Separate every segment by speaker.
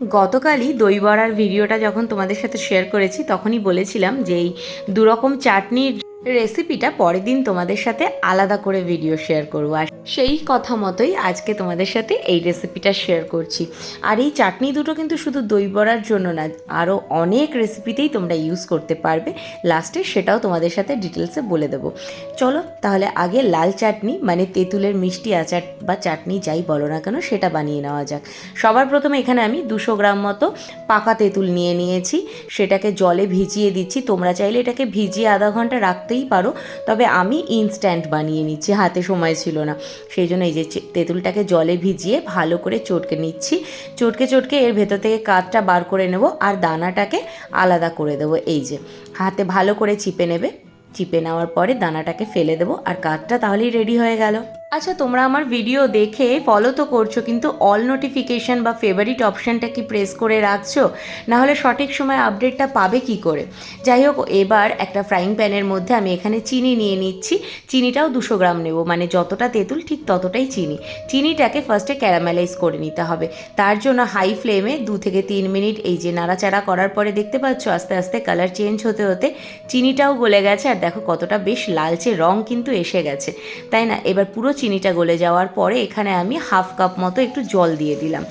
Speaker 1: গতকালই দইবড়ার ভিডিওটা যখন তোমাদের সাথে শেয়ার করেছি তখনই বলেছিলাম যে এই দুরকম চাটনির রেসিপিটা পরের দিন তোমাদের সাথে আলাদা করে ভিডিও শেয়ার করব। আর সেই কথা মতোই আজকে তোমাদের সাথে এই রেসিপিটা শেয়ার করছি। আর এই চাটনি দুটো কিন্তু শুধু দই বড়ার জন্য না আরও অনেক রেসিপিতেই তোমরা ইউজ করতে পারবে। লাস্টে সেটাও তোমাদের সাথে ডিটেলসে বলে দেবো। চলো তাহলে আগে লাল চাটনি মানে তেঁতুলের মিষ্টি আচার বা চাটনি যাই বলো না কেন, সেটা বানিয়ে নেওয়া যাক। সবার প্রথমে এখানে আমি দুশো গ্রাম মতো পাকা তেঁতুল নিয়ে নিয়েছি। সেটাকে জলে ভিজিয়ে দিচ্ছি। তোমরা চাইলে এটাকে ভিজিয়ে আধা ঘণ্টা রাখতেই পারো। তবে আমি ইনস্ট্যান্ট বানিয়ে নিচ্ছি, হাতে সময় ছিল না। সেই জন্য এই যে তেঁতুলটাকে জলে ভিজিয়ে ভালো করে চটকে নিচ্ছি। চটকে চটকে এর ভেতর থেকে কাঠটা বার করে নেব আর দানাটাকে আলাদা করে দেবো। এই যে, হাতে ভালো করে চিপে নেবে। চিপে নেওয়ার পরে দানাটাকে ফেলে দেবো আর কাঠটা তাহলেই রেডি হয়ে গেল। আচ্ছা তোমরা আমার ভিডিও দেখে ফলো তো করছ, কিন্তু অল নোটিফিকেশন বা ফেভারিট অপশানটা কি প্রেস করে রাখছো? নাহলে সঠিক সময় আপডেটটা পাবে কি করে? যাই হোক, এবার একটা ফ্রাইং প্যানের মধ্যে আমি এখানে চিনি নিয়ে নিচ্ছি। চিনিটাও দুশো গ্রাম নেব মানে যতটা তেঁতুল ঠিক ততটাই চিনি। চিনিটাকে ফার্স্টে ক্যারামেলাইজ করে নিতে হবে। তার জন্য হাই ফ্লেমে দু থেকে তিন মিনিট এই যে নাড়াচাড়া করার পরে দেখতে পাচ্ছ, আস্তে আস্তে কালার চেঞ্জ হতে হতে চিনিটাও গলে গেছে। আর দেখো কতটা বেশ লালচে রং কিন্তু এসে গেছে। তাই না? এবার পুরো চিনিটা গলে যাওয়ার পরে এখানে আমি হাফ কাপ মতো একটু জল দিয়ে দিলাম।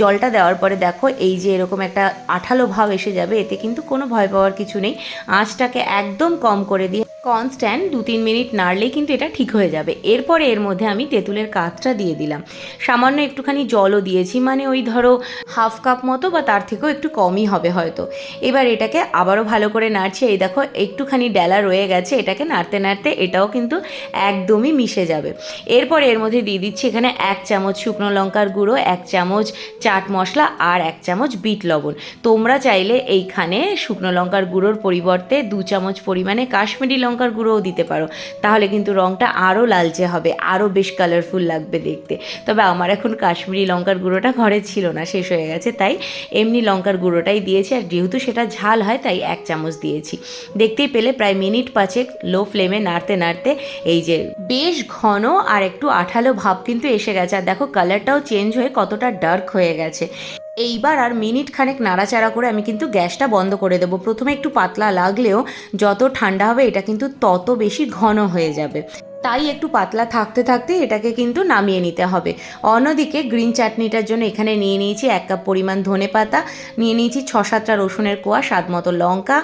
Speaker 1: জলটা দেওয়ার পরে দেখো, এই যে এরকম একটা আঠালো ভাব এসে যাবে, এতে কিন্তু কোনো ভয় পাওয়ার কিছু নেই। আঁচটাকে একদম কম করে দিয়ে কনস্ট্যান্ট দু তিন মিনিট নাড়লেই কিন্তু এটা ঠিক হয়ে যাবে। এরপরে এর মধ্যে আমি তেঁতুলের কাতটা দিয়ে দিলাম। সামান্য একটুখানি জলও দিয়েছি মানে ওই ধরো হাফ কাপ মতো বা তার থেকেও একটু কমই হবে হয়তো। এবার এটাকে আবারও ভালো করে নাড়ছি, এই দেখো একটুখানি ডেলা রয়ে গেছে, এটাকে নাড়তে নাড়তে এটাও কিন্তু একদমই মিশে যাবে। এরপর এর মধ্যে দিয়ে দিচ্ছি এখানে এক চামচ শুকনো লঙ্কার গুঁড়ো, এক চামচ চাট মশলা আর এক চামচ বিট লবণ। তোমরা চাইলে এইখানে শুকনো লঙ্কার গুঁড়োর পরিবর্তে দু চামচ পরিমাণে কাশ্মীরি লঙ্কার গুঁড়োও দিতে পারো। তাহলে কিন্তু রঙটা আরও লালচে হবে আরও বেশ কালারফুল লাগবে দেখতে। তবে আমার এখন কাশ্মীরি লঙ্কার গুঁড়োটা ঘরে ছিল না, শেষ হয়ে গেছে, তাই এমনি লঙ্কার গুঁড়োটাই দিয়েছি। আর যেহেতু সেটা ঝাল হয়, তাই এক চামচ দিয়েছি। দেখতেই পেলে প্রায় মিনিট পাঁচেক লো ফ্লেমে নাড়তে নাড়তে এই যে বেশ ঘন আর একটু আঠালো ভাব কিন্তু এসে গেছে। আর দেখো কালারটাও চেঞ্জ হয়ে কতটা ডার্ক হয়ে গেছে। এইবার আর মিনিট খানেক নাড়াচাড়া করে আমি কিন্তু গ্যাসটা বন্ধ করে দেবো। প্রথমে একটু পাতলা লাগলেও যত ঠান্ডা হবে, এটা কিন্তু তত বেশি ঘন হয়ে যাবে। তাই একটু পাতলা থাকতে থাকতে এটাকে কিন্তু নামিয়ে নিতে হবে। অন্যদিকে গ্রিন চাটনিটার জন্য এখানে নিয়ে নিয়েছি এক কাপ পরিমাণ ধনে পাতা, নিয়ে নিয়েছি ছ সাতটা রসুনের কোয়া, স্বাদ মতো লঙ্কা,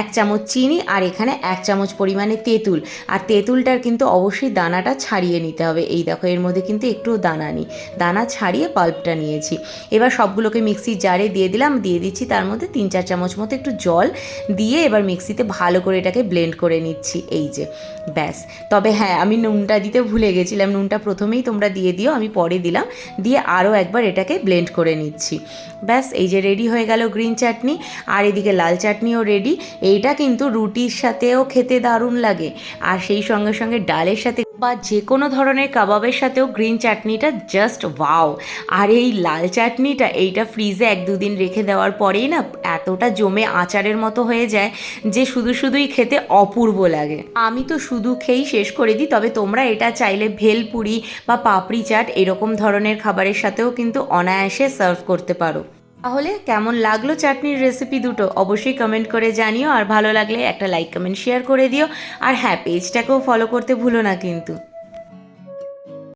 Speaker 1: এক চামচ চিনি আর এখানে এক চামচ পরিমাণে তেঁতুল। আর তেঁতুলটার কিন্তু অবশ্যই দানাটা ছাড়িয়ে নিতে হবে। এই দেখো, এর মধ্যে কিন্তু একটু দানা নিই। দানা ছাড়িয়ে পাল্পটা নিয়েছি। এবার সবগুলোকে মিক্সির জারে দিয়ে দিলাম। দিয়ে দিচ্ছি তার মধ্যে তিন চার চামচ মতো একটু জল। দিয়ে এবার মিক্সিতে ভালো করে এটাকে ব্লেন্ড করে নিচ্ছি। এই যে, ব্যাস। তবে হ্যাঁ আমি নুনটা দিতে ভুলে গেছিলাম। নুনটা প্রথমেই তোমরা দিয়ে দিও, আমি পরে দিলাম। দিয়ে আরও একবার এটাকে ব্লেন্ড করে নিচ্ছি। ব্যাস, এই যে রেডি হয়ে গেল গ্রিন চাটনি আর এদিকে লাল চাটনিও রেডি এইটা কিন্তু রুটির সাথেও খেতে দারুণ লাগে। আর সেই সঙ্গে সঙ্গে ডালের সাথে বা যে কোনো ধরনের কাবাবের সাথেও গ্রিন চাটনিটা জাস্ট ওয়াও আর এই লাল চাটনিটা এইটা ফ্রিজে এক দুদিন রেখে দেওয়ার পরেই না এতটা জমে আচারের মতো হয়ে যায় যে শুধু শুধুই খেতে অপূর্ব লাগে। আমি তো শুধু খেয়েই শেষ করে দিই, তবে তোমরা এটা চাইলে ভেলপুরি বা পাপড়ি চাট এরকম ধরনের খাবারের সাথেও কিন্তু অনায়াসে সার্ভ করতে পারো। তাহলে কেমন লাগল চাটনির রেসিপি দুটো? অবশ্যই কমেন্ট করে জানিও, আর ভালো লাগলে একটা লাইক কমেন্ট শেয়ার করে দিও। আর হ্যাঁ পেজটাকেও ফলো করতে ভুলো না কিন্তু।